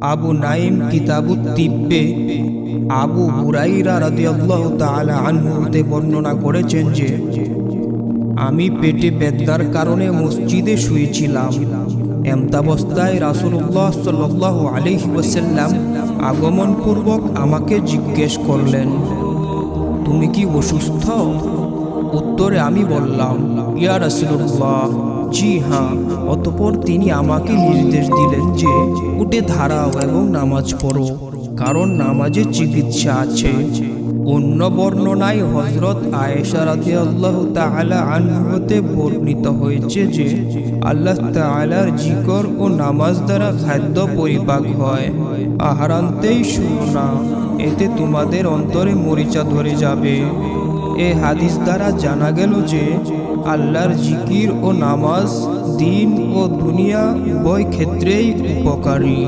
আবু নাইম কিতাবুত তিব্বে। আবু হুরাইরা রাদিয়াল্লাহু তাআলা আনহু হতে বর্ণনা করেছেন যে, আমি পেটে বেদার কারণে মসজিদে শুয়েছিলাম। এমতাবস্থায় রাসূলুল্লাহ সাল্লাল্লাহু আলাইহি ওয়াসাল্লাম আগমন পূর্বক আমাকে জিজ্ঞেস করলেন, তুমি কি অসুস্থ? উত্তরে আমি বললাম, ইয়া রাসূলুল্লাহ, জি হ্যাঁ। অতপর তিনি আমাকে নির্দেশ দিলেন যে, উঠে ধারাও এবং নামাজ পড়ো, কারণ নামাজে চিকিৎসা আছে। অন্য বর্ণনায় হজরত আয়েশা রাদিয়াল্লাহু তাআলা আনহতে বর্ণিত হয়েছে যে, আল্লাহ তাআলার জিকর ও নামাজ দ্বারা খাদ্য পরিপাক হয়। আহারান্তেই শুনো না, এতে তোমাদের অন্তরে মরিচা ধরে যাবে। এ হাদিস দ্বারা জানা গেল যে আল্লাহর জিকির ও নামাজ দিন ও দুনিয়া উভয় ক্ষেত্রেই উপকারী।